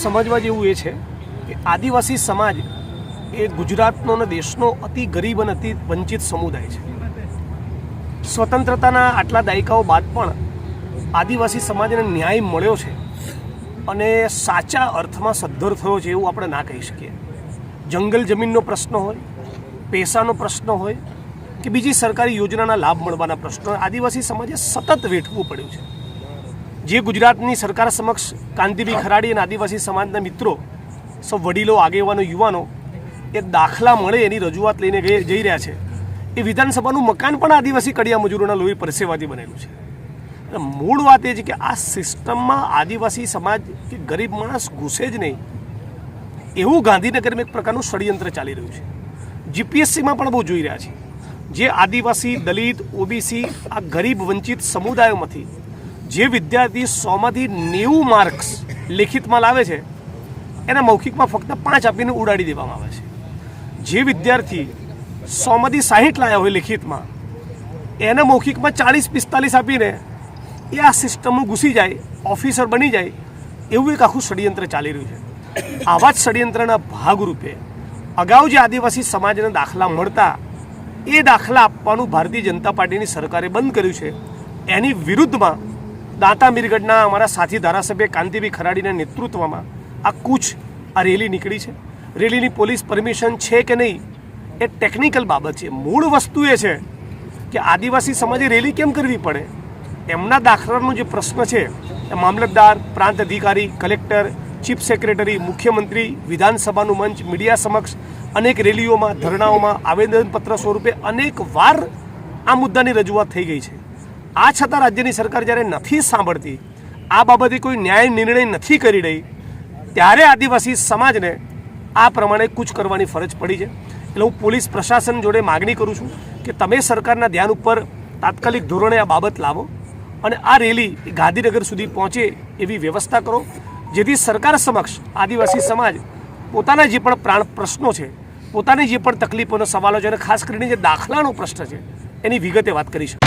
સમજવા જેવું એ છે કે આદિવાસી સમાજ એ ગુજરાતનો અને દેશનો અતિ ગરીબ અને અતિ વંચિત સમુદાય છે. સ્વતંત્રતાના આટલા દાયકાઓ બાદ પણ આદિવાસી સમાજને ન્યાય મળ્યો છે અને સાચા અર્થમાં સદ્ધર થયો છે એવું આપણે ના કહી શકીએ. જંગલ જમીનનો પ્રશ્ન હોય, પૈસાનો પ્રશ્ન હોય કે બીજી સરકારી યોજનાના લાભ મળવાના પ્રશ્નો આદિવાસી સમાજે સતત વેઠવું પડ્યું છે. જે ગુજરાતની સરકાર સમક્ષ કાંતિભાઈ ખરાડી અને આદિવાસી સમાજના મિત્રો, સૌ વડીલો, આગેવાનો, યુવાનો એ દાખલા મળે એની રજૂઆત લઈને જઈ રહ્યા છે. એ વિધાનસભાનું મકાન પણ આદિવાસી કડિયા મજૂરોના લોહી પરસેવાથી બનેલું છે. મૂળ વાત એ છે કે આ સિસ્ટમમાં આદિવાસી સમાજ કે ગરીબ માણસ ઘૂસે જ નહીં. એવું ગાંધીનગરમાં એક પ્રકારનું ષડયંત્ર ચાલી રહ્યું છે. જીપીએસસીમાં પણ બહુ જોઈ રહ્યા છે જે આદિવાસી, દલિત, ઓબીસી આ ગરીબ વંચિત સમુદાયોમાંથી જે વિદ્યાર્થી સોમાંથી નેવું માર્ક્સ લેખિતમાં લાવે છે, એના મૌખિકમાં ફક્ત પાંચ આપીને ઉડાડી દેવામાં આવે છે. જે વિદ્યાર્થી સોમાંથી સાહીઠ લાયા હોય લેખિતમાં, એને મૌખિકમાં ચાલીસ પિસ્તાલીસ આપીને એ આ સિસ્ટમમાં ઘૂસી જાય, ઓફિસર બની જાય, એવું એક આખું ષડયંત્ર ચાલી રહ્યું છે. આવા જ ષડયંત્રના ભાગરૂપે અગાઉ જે આદિવાસી સમાજને દાખલા મળતા એ દાખલા આપવાનું ભારતીય જનતા પાર્ટીની સરકારે બંધ કર્યું છે, એની વિરુદ્ધમાં દાંતા મીરગઢના અમારા સાથી ધારાસભ્ય કાંતિભાઈ ખરાડીના નેતૃત્વમાં આ કૂચ, આ રેલી નીકળી છે. રેલીની પોલીસ પરમિશન છે કે નહીં એ ટેકનિકલ બાબત છે. મૂળ વસ્તુ એ છે કે આદિવાસી સમાજે રેલી કેમ કરવી પડે? એમના દાખલાનો જે પ્રશ્ન છે એ મામલતદાર, પ્રાંત અધિકારી, કલેક્ટર, ચીફ સેક્રેટરી, મુખ્યમંત્રી, વિધાનસભાનું મંચ, મીડિયા સમક્ષ અનેક રેલીઓમાં, ધરણાઓમાં આવેદનપત્ર સ્વરૂપે અનેક વાર આ મુદ્દાની રજૂઆત થઈ ગઈ છે. આ છતાં રાજ્યની સરકાર જ્યારે નથી સાંભળતી, આ બાબતે કોઈ ન્યાય નિર્ણય નથી કરી રહી, ત્યારે આદિવાસી સમાજને આ પ્રમાણે કૂચ કરવાની ફરજ પડી છે. એટલે હું પોલીસ પ્રશાસન જોડે માગણી કરું છું કે તમે સરકારના ધ્યાન ઉપર તાત્કાલિક ધોરણે આ બાબત લાવો અને આ રેલી ગાંધીનગર સુધી પહોંચે એવી વ્યવસ્થા કરો, જેથી સરકાર સમક્ષ આદિવાસી સમાજ પોતાના જે પણ પ્રાણ પ્રશ્નો છે, પોતાની જે પણ તકલીફોનો સવાલો છે અને ખાસ કરીને જે દાખલાનો પ્રશ્ન છે, એની વિગતે વાત કરી શકે.